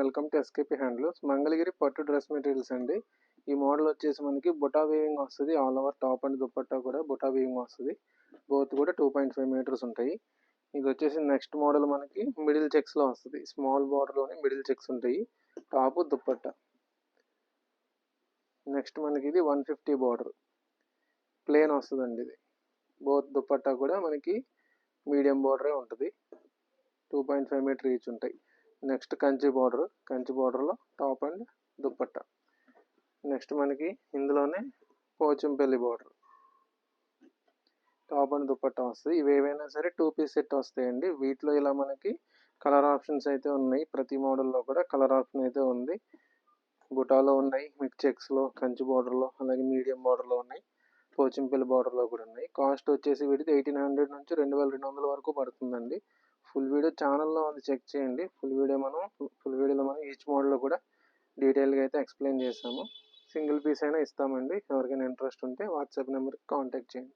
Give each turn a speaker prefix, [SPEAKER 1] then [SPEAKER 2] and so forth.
[SPEAKER 1] Welcome to SKP handlooms Mangalagiri పట్టు dress materials అండి. ఈ మోడల్ వచ్చేసి మనకి బుటా వీవింగ్ వస్తుంది. All over top and dupatta కూడా బుటా వీవింగ్ వస్తుంది. బోత్ కూడా టూ పాయింట్ ఫైవ్ మీటర్స్ ఉంటాయి. ఇది వచ్చేసి నెక్స్ట్ మోడల్ మనకి మిడిల్ చెక్స్లో వస్తుంది. స్మాల్ బార్డర్లోనే మిడిల్ చెక్స్ ఉంటాయి. టాప్ దుప్పట్టా నెక్స్ట్ మనకి ఇది వన్ ఫిఫ్టీ బార్డర్ ప్లేన్ వస్తుందండి ఇది. బోత్ దుప్పట్టా కూడా మనకి మీడియం బార్డరే ఉంటుంది. Two point five metre each ఉంటాయి. Next Kanchi border. కంచి బార్డర్లో టాప్ అండ్ దుప్పట్ట. నెక్స్ట్ మనకి ఇందులోనే Pochampally border. Top and dupatta వస్తుంది. ఇవి ఏవైనా సరే టూ పీస్ సెట్ వస్తాయండి. వీటిలో ఇలా మనకి కలర్ ఆప్షన్స్ అయితే ఉన్నాయి. ప్రతి మోడల్లో కూడా కలర్ ఆప్షన్ అయితే ఉంది. బుటాలో ఉన్నాయి మిడ్ చెక్స్లో కంచి బార్డర్లో అలాగే మీడియం బార్డర్లో ఉన్నాయి పోచంపల్లి బార్డర్లో కూడా ఉన్నాయి. కాస్ట్ వచ్చేసి వీటిది ఎయిటీన్ హండ్రెడ్ నుంచి రెండు వేల రెండు వందల వరకు పడుతుందండి. ఫుల్ వీడియో ఛానల్లో ఉంది చెక్ చేయండి. ఫుల్ వీడియో మనం ఫుల్ వీడియోలో మనం ఈచ్ మోడల్లో కూడా డీటెయిల్గా అయితే ఎక్స్ప్లెయిన్ చేస్తాము. సింగిల్ పీస్ అయినా ఇస్తామండి. ఎవరికైనా ఇంట్రెస్ట్ ఉంటే వాట్సాప్ నెంబర్కి కాంటాక్ట్ చేయండి.